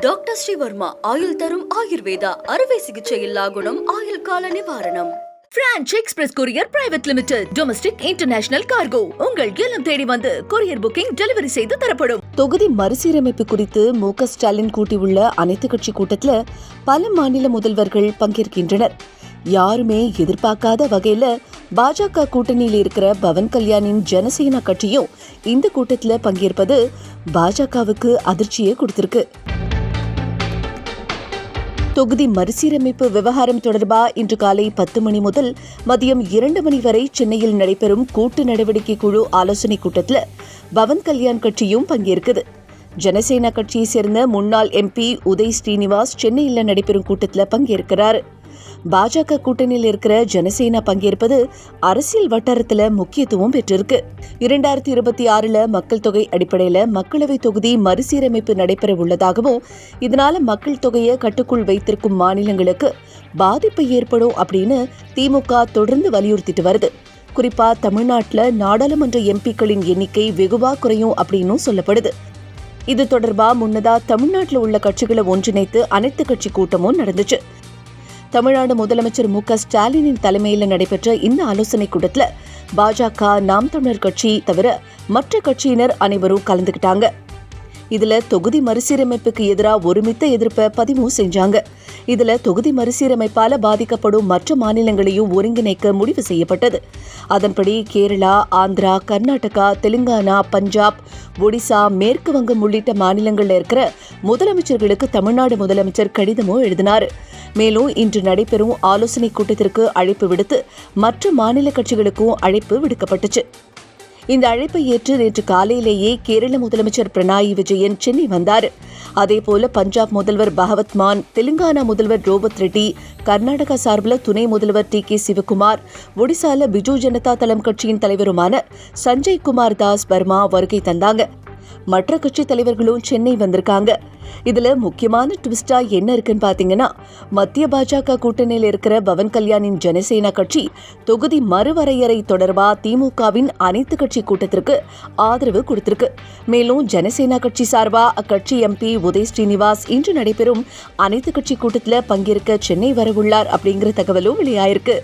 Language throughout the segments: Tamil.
டாக்டர் ஸ்ரீவர்மா ஆயுள் தரும் ஆயுர்வேதா அறுவை சிகிச்சை இல்லா குணம் ஆயுள் கால நிவாரணம். Branch express courier private limited domestic international cargo உங்கள் இல்லம் தேடி வந்து கொரியர் புக்கிங் டெலிவரி செய்து தரப்படும். தொகுதி மறுசீரமைப்பு குறித்து மு க ஸ்டாலின் கூட்டியுள்ள அனைத்து கட்சி கூட்டத்துல பல மாநில முதல்வர்கள் பங்கேற்கின்றனர். யாருமே எதிர்பார்க்காத வகையில பாஜக கூட்டணியில் இருக்கிற பவன் கல்யாணின் ஜனசேனா கட்சியும் இந்த கூட்டத்துல பங்கேற்பது பாஜகவுக்கு அதிர்ச்சியை கொடுத்திருக்கு. தொகுதி மறுசீரமைப்பு விவகாரம் தொடர்பாக இன்று காலை பத்து மணி முதல் மதியம் இரண்டு மணி வரை சென்னையில் நடைபெறும் கூட்டு நடவடிக்கை குழு ஆலோசனைக் கூட்டத்தில் பவன் கல்யாண் கட்சியும் பங்கேற்குது. ஜனசேனா கட்சியை சேர்ந்த முன்னாள் எம்பி உதய் ஸ்ரீனிவாஸ் சென்னையில் நடைபெறும் கூட்டத்தில் பங்கேற்கிறார். பாஜக கூட்டணியில் இருக்கிற ஜனசேனா பங்கேற்பது அரசியல் வட்டாரத்தில் முக்கியத்துவம் பெற்றிருக்கு. இரண்டாயிரத்தி இருபத்தி ஆறில் மக்கள் தொகை அடிப்படையில் மக்களவை தொகுதி மறுசீரமைப்பு நடைபெற உள்ளதாகவும் இதனால மக்கள் தொகையை கட்டுக்குள் வைத்திருக்கும் மாநிலங்களுக்கு பாதிப்பு ஏற்படும் அப்படின்னு திமுக தொடர்ந்து வலியுறுத்திட்டு வருது. குறிப்பா தமிழ்நாட்டில் நாடாளுமன்ற எம்பிக்களின் எண்ணிக்கை வெகுவா குறையும் அப்படின்னும் சொல்லப்படுது. இது தொடர்பா முன்னதா தமிழ்நாட்டில் உள்ள கட்சிகளை ஒன்றிணைத்து அனைத்து கட்சி கூட்டமும் நடந்துச்சு. தமிழ்நாடு முதலமைச்சர் மு க ஸ்டாலினின் தலைமையில் நடைபெற்ற இந்த ஆலோசனைக் கூட்டத்தில் பாஜக நாம் தமிழர் கட்சி தவிர மற்ற கட்சியினர் அனைவரும் கலந்துக்கிட்டாங்க இதுல தொகுதி மறுசீரமைப்புக்கு எதிராக ஒருமித்த எதிர்ப்பை பதிவு செஞ்சாங்க. இதுல தொகுதி மறுசீரமைப்பால பாதிக்கப்படும் மற்ற மாநிலங்களையும் ஒருங்கிணைக்க முடிவு செய்யப்பட்டது. அதன்படி கேரளா ஆந்திரா கர்நாடகா தெலுங்கானா பஞ்சாப் ஒடிசா மேற்கு வங்கம் உள்ளிட்ட மாநிலங்கள்ல இருக்கிற முதலமைச்சர்களுக்கு தமிழ்நாடு முதலமைச்சர் கடிதமும் எழுதினார். மேலும் இன்று நடைபெறும் ஆலோசனைக் கூட்டத்திற்கு அழைப்பு விடுத்து மற்ற மாநில கட்சிகளுக்கும் அழைப்பு விடுக்கப்பட்டுச்சு. இந்த அழைப்பை ஏற்று நேற்று காலையிலேயே கேரள முதலமைச்சர் பினராயி விஜயன் சென்னை வந்தார். அதேபோல பஞ்சாப் முதல்வர் பகவத் மான் தெலுங்கானா முதல்வர் ரோபத் ரெட்டி கர்நாடகா சார்பில் துணை முதல்வர் டி கே சிவகுமார் ஒடிசால பிஜு ஜனதா தளம் கட்சியின் தலைவருமான சஞ்சய் குமார் தாஸ் வர்மா வருகை தந்தாங்க. மற்ற கட்சி தலைவர்களும் சென்னை வந்திருக்காங்க. இதுல முக்கியமான ட்விஸ்டா என்ன இருக்குன்னு பாத்தீங்கன்னா மத்திய பாஜக கூட்டணியில் இருக்கிற பவன் கல்யாணின் ஜனசேனா கட்சி தொகுதி மறுவரையறை தொடர்பா திமுகவின் அனைத்து கட்சி கூட்டத்திற்கு ஆதரவு கொடுத்திருக்கு. மேலும் ஜனசேனா கட்சி சார்பா அக்கட்சி எம்பி உதய் ஸ்ரீனிவாஸ் இன்று நடைபெறும் அனைத்து கட்சி கூட்டத்தில் பங்கேற்க சென்னை வரவுள்ளார் அப்படிங்கிற தகவலும் வெளியாயிருக்கு.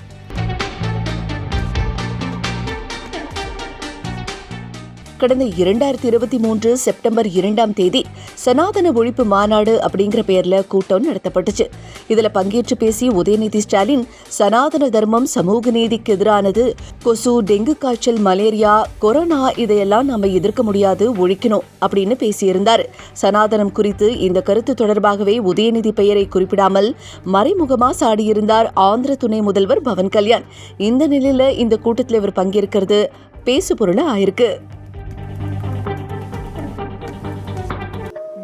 கடந்த இரண்டாயிரத்தி இருபத்தி மூன்று செப்டம்பர் இரண்டாம் தேதி சனாதன ஒழிப்பு மாநாடு அப்படிங்கிற பெயர்ல கூட்டம் நடத்தப்பட்டுச்சு. இதுல பங்கேற்று பேசி உதயநிதி ஸ்டாலின் சனாதன தர்மம் சமூக நீதிக்கு எதிரானது கொசு டெங்கு காய்ச்சல் மலேரியா கொரோனா இதையெல்லாம் நாம எதிர்க்க முடியாது ஒழிக்கணும் அப்படின்னு பேசியிருந்தார். சனாதனம் குறித்து இந்த கருத்து தொடர்பாகவே உதயநிதி பெயரை குறிப்பிடாமல் மறைமுகமா சாடியிருந்தார் ஆந்திர துணை முதல்வர் பவன் கல்யாண். இந்த நிலையில இந்த கூட்டத்தில் இவர் பங்கேற்கிறது பேசுபொருளா ஆயிருக்கு.